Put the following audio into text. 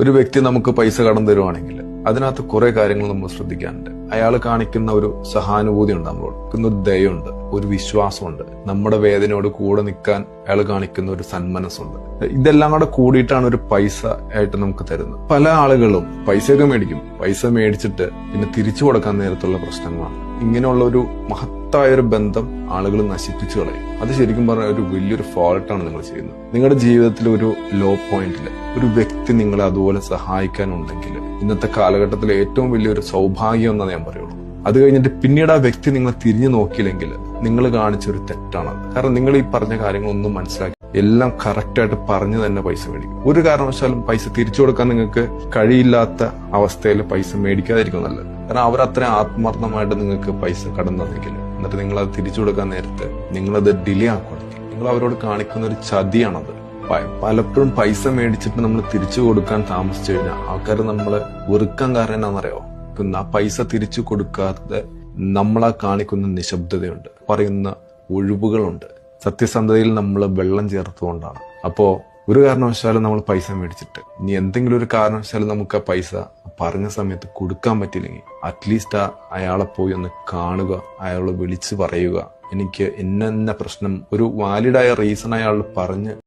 ഒരു വ്യക്തി നമുക്ക് പൈസ കടം തരുവാണെങ്കിൽ അതിനകത്ത് കുറെ കാര്യങ്ങൾ നമ്മൾ ശ്രദ്ധിക്കാനുണ്ട്. അയാൾ കാണിക്കുന്ന ഒരു സഹാനുഭൂതി ഉണ്ട് നമ്മളോട്. ഒരു ദയുണ്ട് ഒരു വിശ്വാസമുണ്ട്. നമ്മുടെ വേദനയോട് കൂടെ നിൽക്കാൻ അയാൾ കാണിക്കുന്ന ഒരു സന്മനസ്സുണ്ട്. ഇതെല്ലാം കൂടെ കൂടിയിട്ടാണ് ഒരു പൈസ ആയിട്ട് നമുക്ക് തരുന്നത്. പല ആളുകളും പൈസയൊക്കെ മേടിക്കും. പൈസ മേടിച്ചിട്ട് പിന്നെ തിരിച്ചു കൊടുക്കാൻ നേരത്തുള്ള പ്രശ്നങ്ങളാണ്. ഇങ്ങനെയുള്ള ഒരു മഹത്തായ ഒരു ബന്ധം ആളുകൾ നശിപ്പിച്ചു കളയും. അത് ശരിക്കും പറഞ്ഞാൽ ഒരു വലിയൊരു ഫോൾട്ടാണ് നിങ്ങൾ ചെയ്യുന്നത്. നിങ്ങളുടെ ജീവിതത്തിൽ ഒരു ലോ പോയിന്റിൽ ഒരു വ്യക്തി നിങ്ങളെ അതുപോലെ സഹായിക്കാനുണ്ടെങ്കിൽ ഇന്നത്തെ കാലഘട്ടത്തിൽ ഏറ്റവും വലിയൊരു സൗഭാഗ്യം എന്നാണ് ഞാൻ പറയുള്ളൂ. അത് കഴിഞ്ഞിട്ട് പിന്നീട് ആ വ്യക്തി നിങ്ങളെ തിരിഞ്ഞു നോക്കിയില്ലെങ്കിൽ നിങ്ങൾ കാണിച്ചൊരു തെറ്റാണ് കാരണം നിങ്ങൾ ഈ പറഞ്ഞ കാര്യങ്ങളൊന്നും മനസ്സിലാക്കി എല്ലാം കറക്റ്റായിട്ട് പറഞ്ഞു തന്നെ പൈസ മേടിക്കും. ഒരു കാരണവശാലും പൈസ തിരിച്ചു കൊടുക്കാൻ നിങ്ങൾക്ക് കഴിയില്ലാത്ത അവസ്ഥയിൽ പൈസ മേടിക്കാതിരിക്കും നല്ലത്. കാരണം അവരത്ര ആത്മാർത്ഥമായിട്ട് നിങ്ങൾക്ക് പൈസ കടന്നു എന്നിട്ട് നിങ്ങൾ അത് തിരിച്ചു കൊടുക്കാൻ നേരത്ത് നിങ്ങളത് ഡിലേ ആക്കുകയാണെങ്കിൽ നിങ്ങൾ അവരോട് കാണിക്കുന്ന ഒരു ചതിയാണത് പലപ്പോഴും പൈസ മേടിച്ചിട്ട് നമ്മൾ തിരിച്ചു കൊടുക്കാൻ താമസിച്ചു കഴിഞ്ഞാൽ ആൾക്കാർ നമ്മളെ വെറുക്കാൻ കാരണം എന്നാണെന്നറിയോ ആ പൈസ തിരിച്ചു കൊടുക്കാതെ നമ്മളെ കാണിക്കുന്ന നിശബ്ദതയുണ്ട്. പറയുന്ന ഒഴിവുകളുണ്ട്. സത്യസന്ധതയിൽ നമ്മൾ വെള്ളം ചേർത്തുകൊണ്ടാണ്. അപ്പോ ഒരു കാരണവശാലും നമ്മൾ പൈസ മേടിച്ചിട്ട് ഇനി എന്തെങ്കിലും ഒരു കാരണവശാലും നമുക്ക് ആ പൈസ പറഞ്ഞ സമയത്ത് കൊടുക്കാൻ പറ്റില്ലെങ്കിൽ അറ്റ്ലീസ്റ്റ് ആ അയാളെ പോയി ഒന്ന് കാണുക അയാളെ വിളിച്ച് പറയുക. എനിക്ക് ഇന്ന പ്രശ്നം ഒരു വാലിഡായ റീസൺ അയാൾ പറഞ്ഞ്